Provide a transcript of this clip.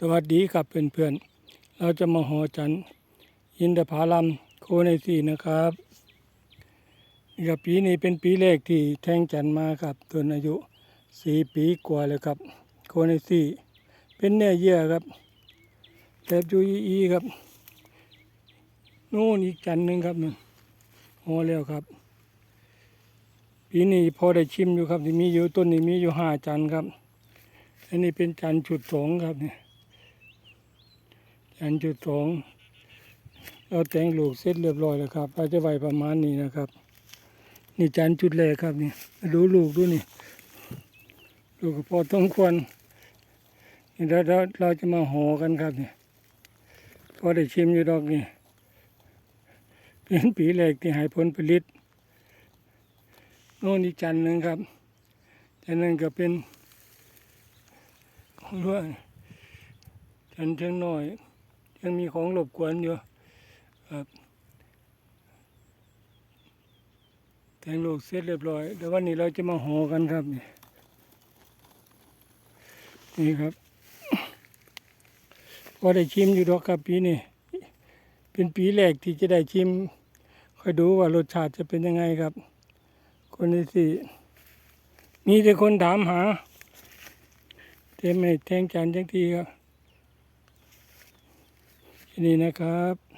สวัสดีครับเพื่อนๆ เราจะมาหอจันทร์อินทผลัมโคในสี่นะครับนี่ครับปีนี้เป็นปีแรกที่แทงจันมาครับตัวอายุสี่ปีกว่าแล้วครับ โคในสี่เป็นเนื้อเยื่อครับแทบยูอีครับนู่นอีกจันหนึ่งครับนู่หอแล้วครับ ปีนี้พอได้ชิมอยู่ครับที่มีอยู่ต้นนี้มีอยู่ห้าจันครับ อันนี้เป็นจันจุดสองครับเนี่ย จันจุดสองเราแต่งลูกเสร็จเรียบร้อยแล้วครับเราจะไว้ประมาณนี้นะครับ นี่จันจุดแรกครับนี่ดูลูกดูนี่ลูกพอต้องควรนี่เราเราเราจะมาห่อกันครับนี่พอได้ชิมอยู่ดอกนี่เป็นปีแรกที่หายผลผลิตโน่นอีกจันหนึ่งครับจันนึงก็เป็นรื่องจันเชิงน้อย ยังมีของรบกวนอยู่ครับแต่งลูกเสร็จเรียบร้อยเดี๋ยววันนี้เราจะมาห่อกันครับนี่นี่ครับพอได้ชิมอยู่ดอกครับปีนี้เป็นปีแรกที่จะได้ชิมคอยดูว่ารสชาติจะเป็นยังไงครับ คนที่สี่มีแต่คนถามหาเต็มไม่แทงจานจังทีครับ นี่นะครับ